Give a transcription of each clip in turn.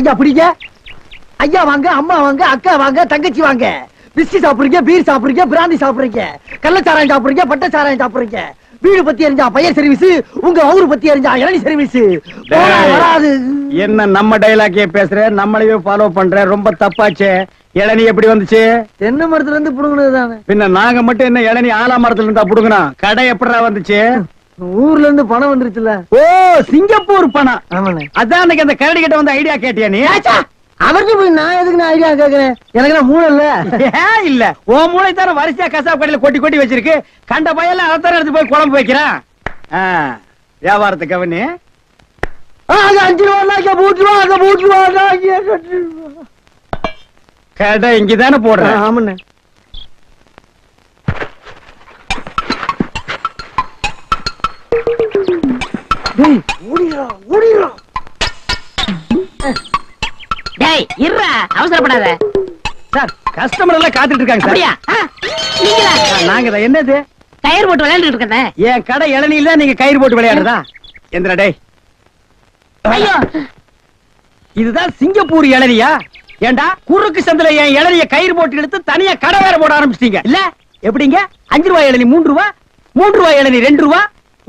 ஐயா பிடிங்க. ஐயா வாங்க அம்மா வாங்க அக்கா வாங்க தங்கச்சி வாங்க. பிஸ்கி சாப்பிடுறீங்க பீர் சாப்பிடுறீங்க பிராந்தி சாப்பிடுறீங்க. கள்ளச்சாராயம் சாப்பிடுறீங்க பட்டச்சாராயம் சாப்பிடுறீங்க. வீடு பத்தி எரிஞ்சா பையன் சர்வீஸ் உங்க ஊரு பத்தி எரிஞ்சா இளநி சர்வீஸ். வராது. என்ன நம்ம டைலாக்கே பேசுற? நம்மளையே ஃபாலோ பண்ற? ரொம்ப தப்பாச்சே. இளநீ எப்படி வந்துச்சு? தென்னை மரத்துல இருந்து புடுங்கினது தானே பின்ன நாங்க மட்டும் என்ன இளநீ ஆலா மரத்துல இருந்தா புடுங்கணும் கடை எப்படிடா வந்துச்சு? ஊர்ல இருந்து பணம் வந்துருச்சுல ஓ சிங்கப்பூர் பணம். அதான் அன்னைக்கு அந்த கரடி கிட்ட வந்து ஐடியா கேட்டியா நீ? அவர்கிட்ட போய் நான் எதுக்கு நான் ஐடியா கேக்குறேன்? எனக்கு நான் மூளை இல்ல. ஏன் இல்ல. உன் மூளை தர வரிசையா கசாப் கடையில கொட்டி கொட்டி வச்சிருக்கு. கண்ட பையெல்லாம் அதான் எடுத்து போய் குழம்பு வைக்கிறான். ஆ, அங்க அஞ்சு ரூபா மூட்டு ரூபா மூட்டு ரூபா. கடை இங்கதானே ஆ, போடுற ஆமாண்ணே. டேய், இருடா அவசரப்படாத. சார் கஸ்டமர் எல்லாம் காத்துட்டு இருக்காங்க அப்படியா? ஆ, நீங்களா? ஆ, நாங்க தான் என்னது? கயிறு போட்டு விளையாண்டுட்டு இருக்கேன். என் கடை இளநில நீங்க கயிறு போட்டு விளையாடுறதா? எந்திரா டேய். ஐயோ. இதுதான் சிங்கப்பூர் இளநியா ஏண்டா குறுக்கு சந்தில என் இளநிய கயிறு போட்டு எடுத்து தனியா கடை வேற போட ஆரம்பிச்சிட்டீங்க. இல்ல எப்படிங்க? அஞ்சு ரூபாய் இளநி மூன்று ரூபா? மூன்று ரூபாய் இளநி ரெண்டு ரூபா?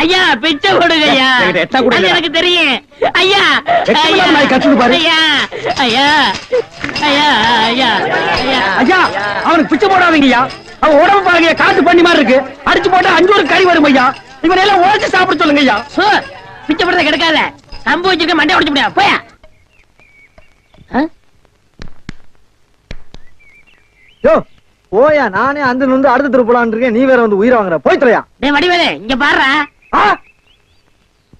ஐயா பிச்சை கொடுங்க ஐயா. எனக்கு தெரியும். ஐயா ஐயா பாரு. ஐயா ஐயா ஐயா ஐயா ஐயா. அவனுக்கு பிச்சை போடாதீங்கய்யா. அவன் உடம்பு பாருங்க காட்டு பண்ணி மாதிரி இருக்கு. அடிச்சு போட்டா அஞ்சு ஒரு கறி வரும் ஐயா. இவனை எல்லாம் உழைச்சு சாப்பிட சொல்லுங்க ஐயா சோ பிச்சை போடுறத கிடைக்காத. கம்பு வச்சிருக்க மண்டை உடைச்சு முடியாது போயா. ஆ? யோ ஓயா நானே அந்த வந்து அடுத்த தெரு போலான்னு இருக்கேன். நீ வேற வந்து உயிரை வாங்குற. போய் தொலையா. டேய் வடிவேலு இங்க பாருடா. ஆ!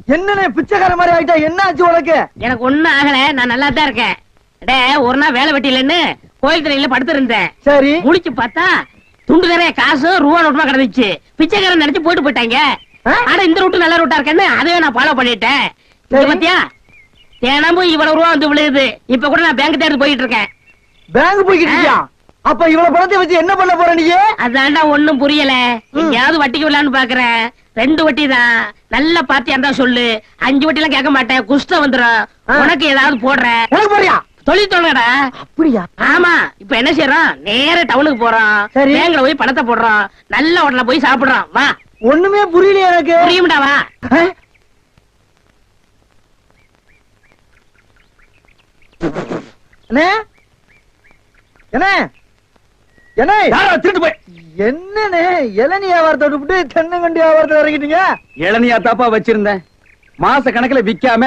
என்னண்ணே பிச்சைக்கார மாதிரி ஆயிட்டா? என்ன ஆச்சு உனக்கு? எனக்கு ஒண்ணும் ஆகல. நான் நல்லா தான் இருக்கேன். டே ஒரு நாள் வேலை வெட்டிலன்னு கோயில் திரையில படுத்து இருந்தேன் சரி. முழிச்சு பார்த்தா துண்டு நிறைய காசு ரூபா நோட்டுமா கிடந்துச்சு. பிச்சைக்காரன் நினைச்சு போயிட்டு போயிட்டாங்க? ஆனா இந்த ரூட்டு நல்ல ரூட்டா இருக்கேன்னு அதையே நான் ஃபாலோ பண்ணிட்டேன். பாத்தியா? தினமும் இவ்வளவு ரூபா வந்து விழுகுது. இப்ப கூட நான் பேங்க் தேடி போயிட்டு இருக்கேன். பேங்க் போய்கிட்டு அப்ப இவ்வளவு பணத்தை வச்சு என்ன பண்ண போற நீ? அதான்டா ஒண்ணும் புரியல. எங்கேயாவது வட்டிக்கு விடலான்னு பாக்குறேன். ரெண்டு வட்டி தான் நல்ல பார்ட்டியா இருந்தா சொல்லு. அஞ்சு வட்டி எல்லாம் கேட்க மாட்டேன். குஷ்டம் வந்துரும். ஆ. உனக்கு ஏதாவது போடுறேன் உனக்கு போறியா தொழில் தொடங்கடா அப்படியா? ஆமா. இப்ப என்ன செய்யறோம் நேர டவுனுக்கு போறோம். சரி. பேங்க்ல போய் பணத்தை போடுறோம். நல்ல ஹோட்டல்ல போய் சாப்பிடுறோம். வா. ஒண்ணுமே புரியலையே எனக்கு. புரியும்டா வா. அண்ணே அண்ணே யாரா திருட்டு போய். என்னண்ணே இளநீ வியாபாரத்தை விட்டுவிட்டு தென்னங்கண்டி வியாபாரத்தை இறங்கிட்டீங்க? இளநியா தாப்பா வச்சிருந்தேன். மாச கணக்குல விக்காம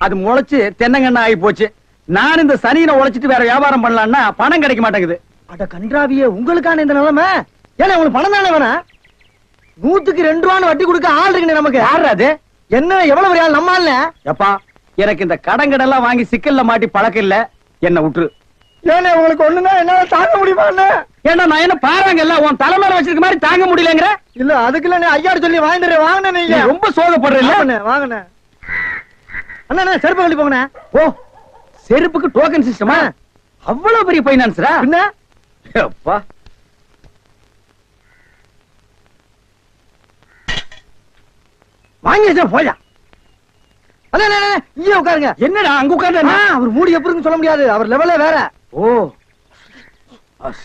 அது முளைச்சு தென்னங்கண்ணா ஆகி போச்சு. நான் இந்த சனியில உழைச்சிட்டு வேற வியாபாரம் பண்ணலாம்னா பணம் கிடைக்க மாட்டேங்குது. அட கன்றாவியே உங்களுக்கான இந்த நிலைமை? ஏன்னா உங்களுக்கு பணம் தானே வேணா நூத்துக்கு ரெண்டு ரூபான்னு வட்டி கொடுக்க ஆள் இருக்குண்ணே நமக்கு. யாரு அது? என்ன எவ்வளவு பெரிய ஆள் நம்ம ஆள்ல எப்பா எனக்கு இந்த கடங்கடெல்லாம் வாங்கி சிக்கல்ல மாட்டி பழக்கம் இல்ல. என்ன விட்டுரு ஏன்னா உங்களுக்கு ஒண்ணுன்னா என்னால தாங்க முடியுமா? ஏன்னா நான் என்ன பாறாங்கல்ல உன் தலைமையில வச்சிருக்க மாதிரி தாங்க முடியலங்கிற? இல்ல அதுக்குள்ள நீ ஐயாரு சொல்லி வாங்கிட்டு வாங்கினே நீங்க ரொம்ப சோகப்படுற இல்ல வாங்கண்ணே வாங்கண்ணே அண்ணா செருப்பு கழட்டி போங்கண்ணே. ஓ செருப்புக்கு டோக்கன் சிஸ்டமா அவ்வளவு பெரிய பைனான்ஸ்ரா பின்ன? அப்பா வாங்கி வச்சா போயா? அண்ணா இங்கே உட்காருங்க. என்னடா அங்க ஆ, உட்கார்ந்து அவர் மூடி எப்படி சொல்ல முடியாது. அவர் லெவலே வேற. ஓ. அஸ்.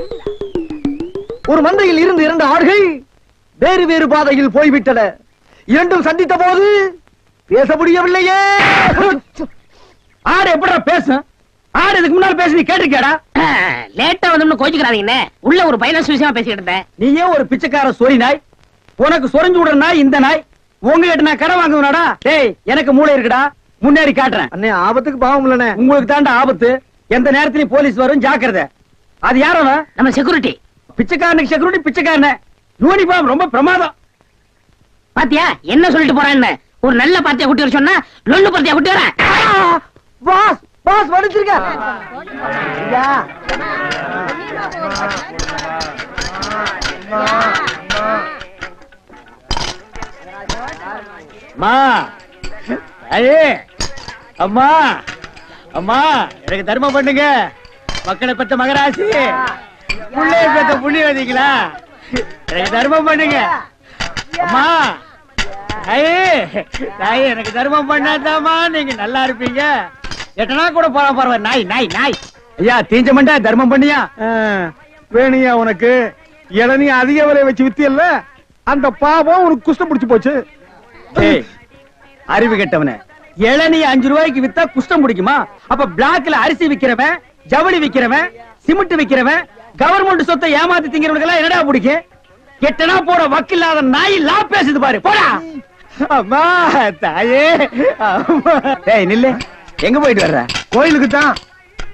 ஒரு மந்தையில் இருந்து இரண்டு ஆடுகள் வேறு வேறு பாதையில் போய்விட்டன. இரண்டும் சந்தித்த போது பேச முடியவில்லையே. ஆடு எப்படிடா பேசும்? ஆடு இதுக்கு முன்னால பேச நீ கேட்டிருக்கியாடா? லேட்டா வந்தோம்னு கோச்சுக்கிறாதீங்கண்ணே உள்ள ஒரு பைனான்ஸ் விஷயமா பேசிக்கிட்டு இருந்தேன். நீயே ஒரு பிச்சைக்கார சொறி நாய்? உனக்கு சொரிஞ்சு விடுற நாய் இந்த நாய். உங்ககிட்ட நான் கடை வாங்குவனாடா. டேய் எனக்கு மூளை இருக்குடா. முன்னேறி காட்டுறேன். அண்ணே ஆபத்துக்கு பாவம் இல்லனே உங்களுக்கு தாண்டா ஆபத்து. எந்த நேரத்திலயும் போலீஸ் வரும் ஜாக்கிரதை. அது யாரவன் நம்ம செக்யூரிட்டி பிச்சைக்காரனுக்கு செக்யூரிட்டி பிச்சைக்காரன. யூனிஃபார்ம் ரொம்ப பிரமாதம். பாத்தியா என்ன சொல்லிட்டு போறான்னு? ஒரு நல்ல பார்ட்டியா குட்டி வர சொன்னா லொல்லு பார்ட்டியா குட்டி வரேன் பாஸ் பாஸ் வடிச்சிருக்க ஐயா. அம்மா. ஐயே. அம்மா. அம்மா எனக்கு தர்மம் பண்ணுங்க. மக்களை பெற்ற மகராசி. பெற்ற புண்ணியவதிங்களா எனக்கு தர்மம் பண்ணுங்க. அம்மா எனக்கு தர்மம் பண்ணாதாம்மா. நீங்க நல்லா இருப்பீங்க. எட்டனா கூட போற பரவாயில்ல. நாய் நாய் நாய். ஐயா தீஞ்ச மண்டா தர்மம் பண்ணியா? வேணியா உனக்கு இளநீ அதிக விலை வச்சு வித்தியல்ல அந்த பாவம் உனக்கு குஷ்டம் பிடிச்சு போச்சு. அறிவு கெட்டவனே. இளநீ அஞ்சு ரூபாய்க்கு வித்தா குஷ்டம் பிடிக்குமா? அப்ப பிளாக்ல அரிசி விக்கிறவன் ஜவுளி விக்கிறவன் சிமெண்ட் விக்கிறவன் கவர்மெண்ட் சொத்தை ஏமாத்தி திங்கிறவனுக்கு எல்லாம் என்னடா பிடிக்கும்? எட்டனா போற வக்கில்லாத நாய் லா பேசுது பாரு போடா. அம்மா தாயே. டேய் நில்லு. எங்க போயிட்டு வர்ற? கோயிலுக்கு தான்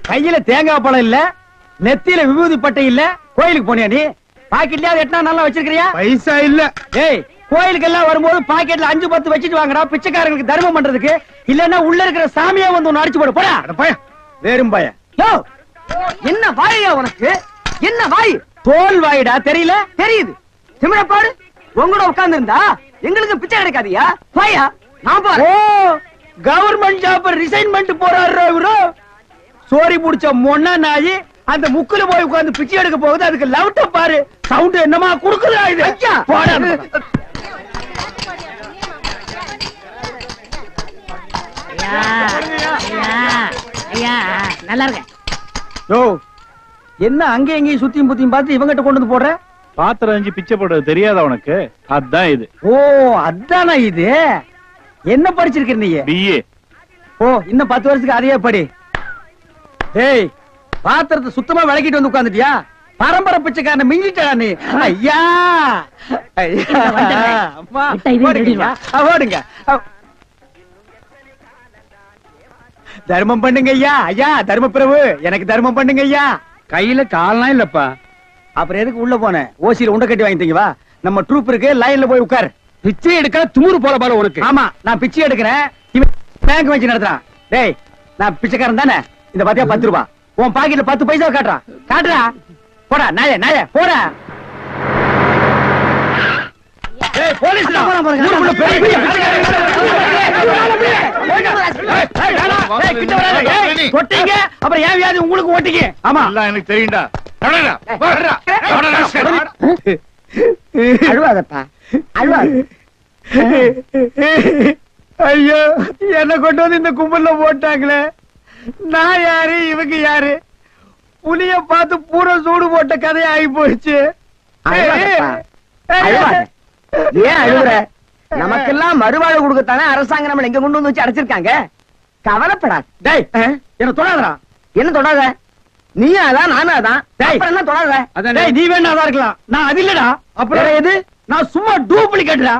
கையில தேங்காய் பழம் இல்ல நெத்தியில விபூதி பட்டை இல்ல கோயிலுக்கு போனியா நீ? பாக்கெட்லயா எட்டனா நல்லா வச்சிருக்கிறியா? பைசா இல்ல. ஏய் கோயிலுக்கு எல்லாம் வரும்போது பாக்கெட்ல அஞ்சு பத்து வச்சுட்டு வாங்கடா பிச்சைக்காரங்களுக்கு தர்மம் பண்றதுக்கு. இல்லன்னா உள்ள இருக்கிற சாமியா வந்து ஒன்னு அடிச்சு போடு போடா. பைய வேறும் பய என்ன வாயா உனக்கு? என்ன வாய்? தோல் வாயிடா தெரியல? தெரியுது. திமிர பாடு உங்களோட உட்கார்ந்து இருந்தா எங்களுக்கு பிச்சை கிடைக்காதியா? வாயா நான் பாரு ஓ கவர்மெண்ட் ஜாப் ரிசைன் பண்ணிட்டு போறாரு இவரு. சோரி புடிச்ச மொன்னா நாயி அந்த முக்குல போய் உட்கார்ந்து பிச்சை எடுக்க போகுது. அதுக்கு லவுட்ட பாரு. சவுண்ட் என்னமா குடுக்குதா இது? ஐயா! போடா. ஐயா ஐயா ஐயா நல்லா இருக்க யோ என்ன அங்க எங்கேயும் சுத்தியும் புத்தியும் பார்த்து இவங்கிட்ட கொண்டு வந்து போடுற? பாத்திரம் அஞ்சு பிச்சை போடுறது தெரியாதா உனக்கு? அதான் இது. ஓ அதானா இது? என்ன படிச்சிருக்க நீ? பிஏ ஓ இன்னும் பத்து வருஷத்துக்கு அதையே படி. டேய் பாத்திரத்தை சுத்தமா விளக்கிட்டு வந்து உட்கார்ந்துட்டியா? பரம்பரை பிச்சைக்காரன மிஞ்சிட்டா நீ. ஐயா! ஓடுங்க. தர்மம் பண்ணுங்க ஐயா. ஐயா தர்ம பிரபு எனக்கு தர்மம் பண்ணுங்க ஐயா. கையில கால்லாம் இல்லப்பா. அப்புறம் எதுக்கு உள்ள போனேன் ஓசியில உண்டை கட்டி வாங்கிட்டீங்க வா. நம்ம ட்ரூப் இருக்கு லைன்ல போய் உட்கார். பிச்சை எடுக்க துமுறு போல பாரு உனக்கு. ஆமா நான் பிச்சை எடுக்கிறேன். இவன் பேங்க் வச்சு நடத்துறான். டேய் நான் பிச்சைக்காரன் தானே? இந்த பாத்தியா பத்து ரூபா. உன் பாக்கெட்ல பத்து பைசா காட்டுறான் காட்டுறா. போடா நாய நாய போடா. போலீஸ் போறான் பாருங்க. அப்புறம் ஏன் வியாதி உங்களுக்கு ஓட்டிங்க ஆமா எனக்கு தெரியும்டா அழுவாதப்பா. அழுவாத. ஐயோ என்ன கொண்டு வந்து இந்த கும்பல்ல போட்டாங்களே. நான் யாரு இவங்க யாரு? புலிய பார்த்து பூரா சூடு போட்ட கதை ஆகி போச்சு அழுவாதப்பா. அழுவாத. ஏன் அழுகுற நமக்கெல்லாம் மறுவாழ்வு கொடுக்கத்தானே அரசாங்கம் நம்மள எங்க கொண்டு வந்து வச்சு அடைச்சிருக்காங்க கவலைப்படாத டேய் என்ன தொடாதடா என்ன தொடாத நீயும் அதான் நானும் அதான் டேய். அப்புறம் என்ன தொடாத டேய் நீ வேணா அதான் இருக்கலாம் நான் அது இல்லடா அப்புறம் எது நான் சும்மா டூப்ளிகேட்டா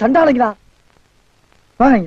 சண்டாளைங்களா வாங்க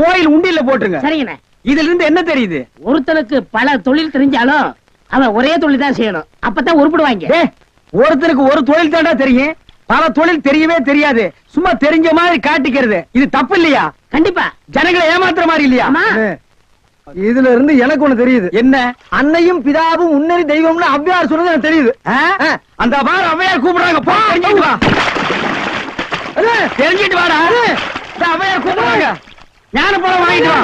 கோயில் உண்டியல்ல போட்டுருங்க. சரிங்கண்ணே. இதுல இருந்து என்ன தெரியுது? ஒருத்தனுக்கு பல தொழில் தெரிஞ்சாலும் அவன் ஒரே தொழில் தான் செய்யணும். அப்பதான் உருப்பிடுவாங்க. ஏ ஒருத்தருக்கு ஒரு தொழில் தாண்டா தெரியும். பல தொழில் தெரியவே தெரியாது. சும்மா தெரிஞ்ச மாதிரி காட்டிக்கிறது. இது தப்பு இல்லையா? கண்டிப்பா. ஜனங்களை ஏமாத்துற மாதிரி இல்லையா? இதுல இருந்து எனக்கு ஒண்ணு தெரியுது. என்ன? அன்னையும் பிதாவும் உன்னறி தெய்வம்னு அவ்வியார் சொன்னது எனக்கு தெரியுது? அந்த பார் அவையார் கூப்பிடுறாங்க. போ தெரிஞ்சிட்டு வாடா. அவையார் கூப்பிடுறாங்க. ஞான பழம் வாங்கிட்டு வா.